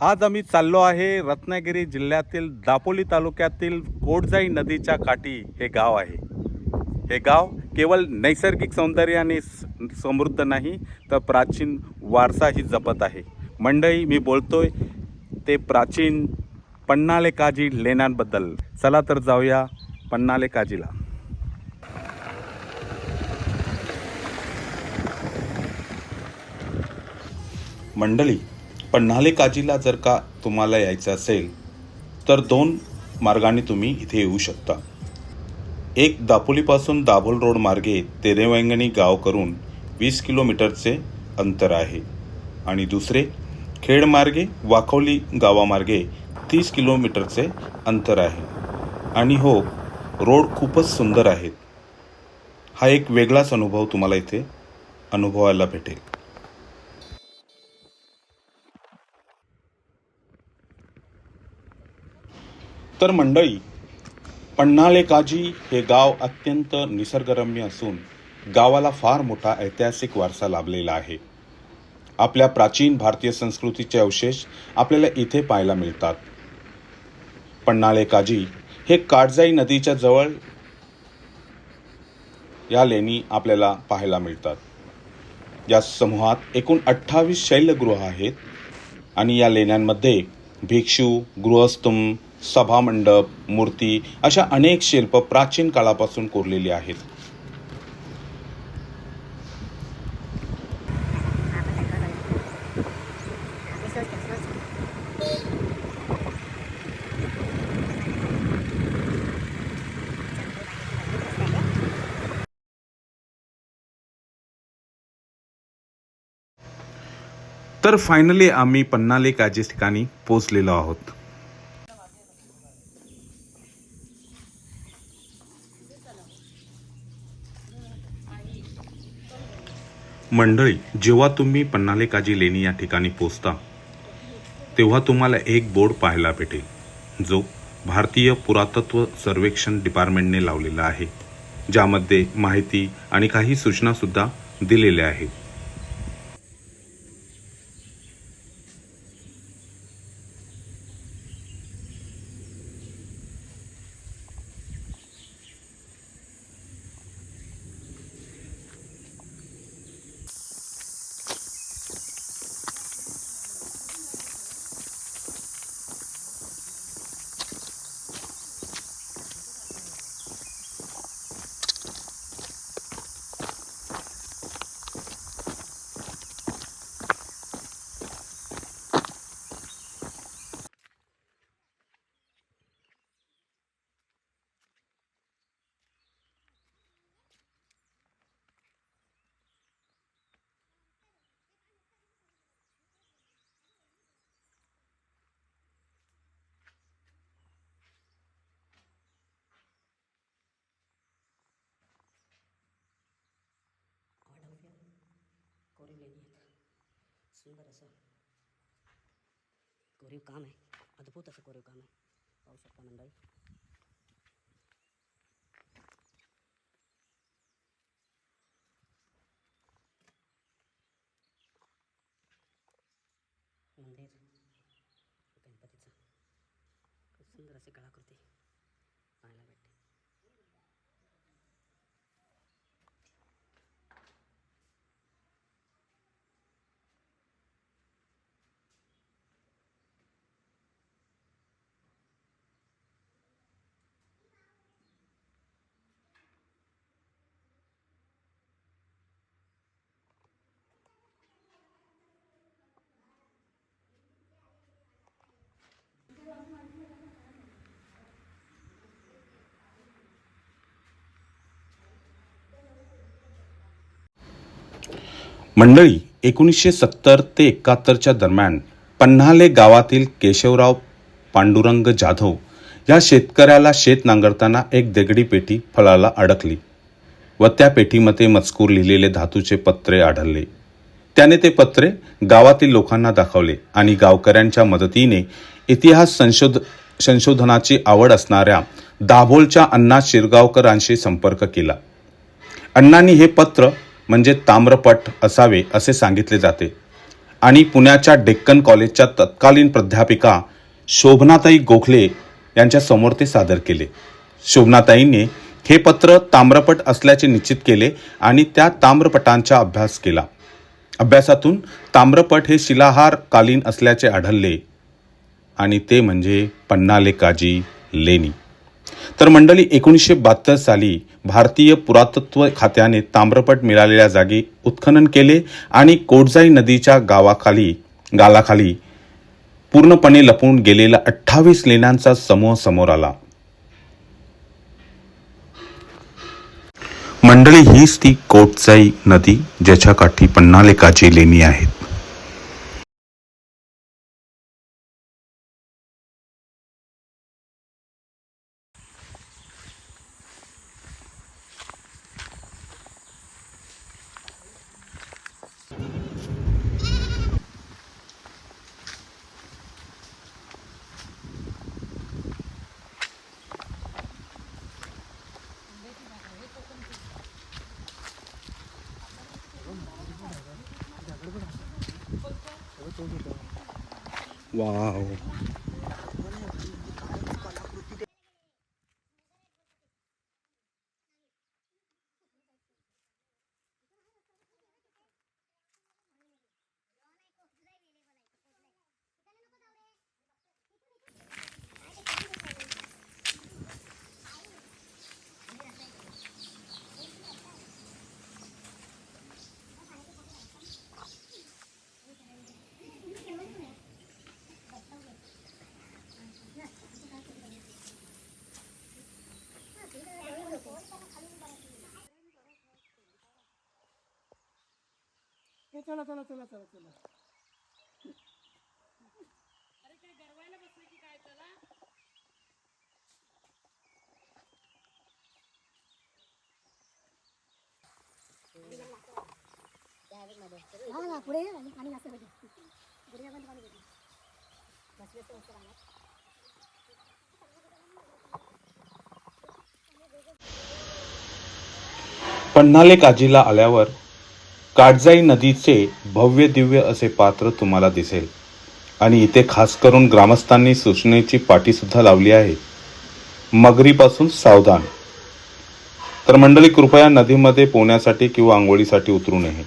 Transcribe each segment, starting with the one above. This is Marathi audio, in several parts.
आज आम्ही चाललो आहे रत्नागिरी जिल्ह्यातील दापोली तालुक्यातील कोटजाई नदीच्या काठी हे गाव आहे. हे गाव केवळ नैसर्गिक सौंदर्याने स- समृद्ध नाही तर प्राचीन वारसाही जपत आहे. मंडळी मी बोलतोय ते प्राचीन पन्नाले काजी लेण्यांबद्दल. चला तर जाऊया पन्नाले काजीला मंडळी पन्हाळे काजीला जर का तुम्हाला यायचं असेल तर दोन मार्गाने तुम्ही इथे येऊ शकता. एक दापोलीपासून दाभोल रोड मार्गे तेरेवैंगणी गाव करून वीस किलोमीटरचे अंतर आहे. आणि दुसरे खेडमार्गे वाखोली गावामार्गे तीस किलोमीटरचे अंतर आहे. आणि हो रोड खूपच सुंदर आहेत. हा एक वेगळाच अनुभव तुम्हाला इथे अनुभवायला भेटेल. तर मंडळी पन्हाळे काजी हे गाव अत्यंत निसर्गरम्य असून गावाला फार मोठा ऐतिहासिक वारसा लाभलेला आहे. आपल्या प्राचीन भारतीय संस्कृतीचे अवशेष आपल्याला इथे पाहायला मिळतात. पन्हाळे काजी हे काटजाई नदीच्या जवळ या लेणी आपल्याला पाहायला मिळतात. या समूहात एकूण अठ्ठावीस शैलगृह आहेत आणि या लेण्यांमध्ये भिक्षू गृहस्थम सभामंडप मूर्ती अशा अनेक शिल्प प्राचीन काळापासून कोरलेली आहेत. तर फायनली आम्ही पन्नाले काजी ठिकाणी पोचलेलो आहोत. मंडळी जेव्हा तुम्ही पन्नाले काजी लेणी या ठिकाणी पोचता तेव्हा तुम्हाला एक बोर्ड पाहायला भेटेल. जो भारतीय पुरातत्व सर्वेक्षण डिपार्टमेंटने लावलेला आहे ज्यामध्ये माहिती आणि काही सूचनासुद्धा दिलेल्या आहेत कोरीव लेणी आहेत सुंदर असं. कोरीव काम आहे. अद्भुत असं कोरीव काम आहे. पाहू शकता मंडळी मंदिर गणपतीचं खूप सुंदर अशी कलाकृती पाहायला भेटते मंडळी एकोणीसशे सत्तर ते एकाहत्तरच्या दरम्यान पन्हाले गावातील केशवराव पांडुरंग जाधव या शेतकऱ्याला शेत नांगरताना एक दगडी पेटी फळाला अडकली व त्या पेटीमध्ये मजकूर लिहिलेले धातूचे पत्रे आढळले. त्याने ते पत्रे गावातील लोकांना दाखवले आणि गावकऱ्यांच्या मदतीने इतिहास संशोध संशोधनाची आवड असणाऱ्या दाभोलच्या अण्णा शिरगावकरांशी संपर्क केला. अण्णांनी हे पत्र म्हणजे ताम्रपट असावे असे सांगितले जाते. आणि पुण्याच्या डेक्कन कॉलेजच्या तत्कालीन प्राध्यापिका शोभनाताई गोखले यांच्यासमोर ते सादर केले. शोभनाताईंनी हे पत्र ताम्रपट असल्याचे निश्चित केले आणि त्या ताम्रपटांचा अभ्यास केला. अभ्यासातून ताम्रपट हे शिलाहार कालीन असल्याचे आढळले. आणि ते म्हणजे पन्नाले काजी लेणी. तर मंडळी एकोणीसशे बहात्तर साली भारतीय पुरातत्व खात्याने ताम्रपट मिळालेल्या जागी उत्खनन केले आणि कोटजाई नदीच्या गावाखाली गालाखाली पूर्णपणे लपून गेलेला अठ्ठावीस लेण्यांचा समूह समोर आला. मंडळी हीच ती कोटजाई नदी ज्याच्या काठी पन्नालेकाची लेणी आहेत. Wow. वाव चला चला चला चला चला. हा ना पुढे ये आणि पाणी जास्त भेटेल पुढे पण पाणी भेटेल बसले तर राहणार पन्हाले काजीला आल्यावर काटजाई नदीचे भव्य दिव्य असे पात्र तुम्हाला दिसेल. आणि इथे खास करून ग्रामस्थांनी सूचनेची पाठीसुद्धा लावली आहे. मगरीपासून सावधान. तर मंडळी कृपया नदीमध्ये पोहण्यासाठी किंवा आंघोळीसाठी उतरू नये.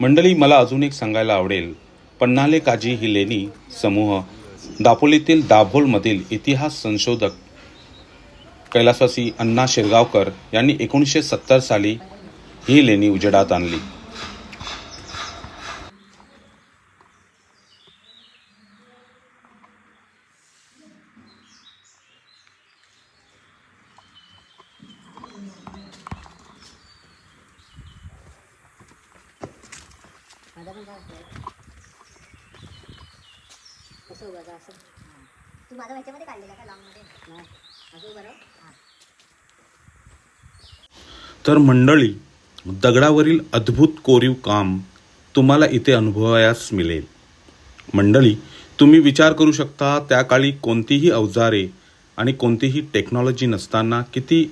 मंडळी मला अजून एक सांगायला आवडेल. पन्नाले काजी ही लेणी समूह दापोलीतील दाभोलमधील इतिहास संशोधक कैलासवासी अण्णा शिरगावकर यांनी एकोणीसशे सत्तर साली ही लेणी उजेडात आणली माझा पण काय असतं कसं उभं असं तू माझा ह्याच्यामध्ये काढलेला का लॉंगमध्ये नाही असं उभं राहू हां तर मंडळी दगडावरील अद्भुत कोरीव काम तुम्हाला इथे अनुभवायास मिळेल. मंडळी तुम्ही विचार करू शकता त्या काळी कोणतीही अवजारे आणि कोणतीही टेक्नॉलॉजी नसताना किती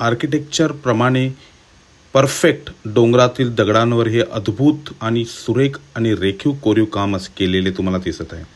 आर्किटेक्चरप्रमाणे परफेक्ट डोंगरातील दगडांवर हे अद्भुत आणि सुरेख आणि रेखीव कोरीव काम असं केलेले तुम्हाला दिसत आहे.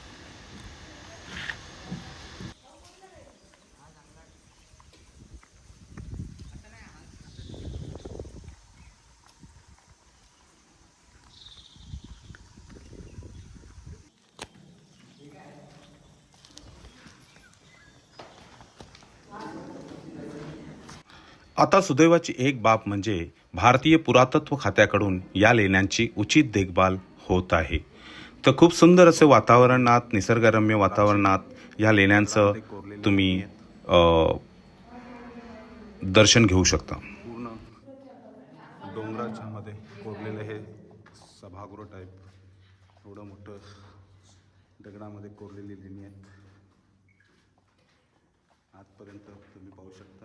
आता सुदैवाची एक बाब म्हणजे भारतीय पुरातत्व खात्याकडून या लेण्यांची उचित देखभाल होत आहे. तर खूप सुंदर असे वातावरणात निसर्गरम्य वातावरणात या लेण्यांचं तुम्ही दर्शन घेऊ शकता. पूर्ण डोंगराच्या मध्ये कोरलेलं हे सभागृह टाईप एवढं मोठं दगडामध्ये कोरलेली लेणी आहेत. आजपर्यंत तुम्ही पाहू शकता.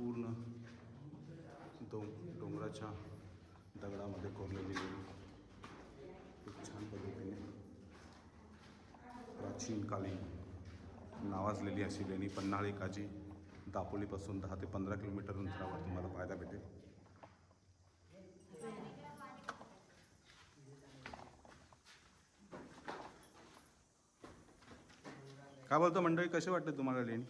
पूर्ण डोंग डोंगराच्या दगडामध्ये कोरलेली लेणी खूप छान पद्धतीने प्राचीन कालीन नावाजलेली अशी लेणी पन्हाळी काजी दापोलीपासून दहा ते पंधरा किलोमीटर अंतरावर तुम्हाला पाहायला भेटेल. काय बोलतो मंडळी कसे वाटते तुम्हाला लेणी?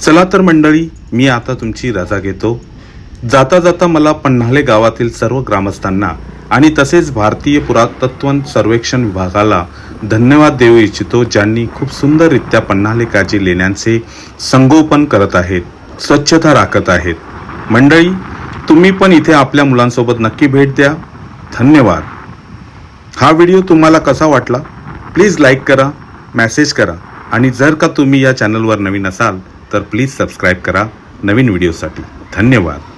चला तर मंडळी मी आता तुमची रजा घेतो. जाता जाता मला पन्हाले गावातील सर्व ग्रामस्थांना आणि तसेच भारतीय पुरातत्व सर्वेक्षण विभागाला धन्यवाद देऊ इच्छितो ज्यांनी खूप सुंदररित्या पन्हाले काजी लेण्यांचे संगोपन करत आहेत स्वच्छता राखत आहेत. मंडळी तुम्ही पण इथे आपल्या मुलांसोबत नक्की भेट द्या. धन्यवाद. हा व्हिडिओ तुम्हाला कसा वाटला? प्लीज लाईक करा मेसेज करा आणि जर का तुम्ही या चॅनलवर नवीन असाल तर प्लीज सबस्क्राईब करा नवीन व्हिडिओसाठी. धन्यवाद.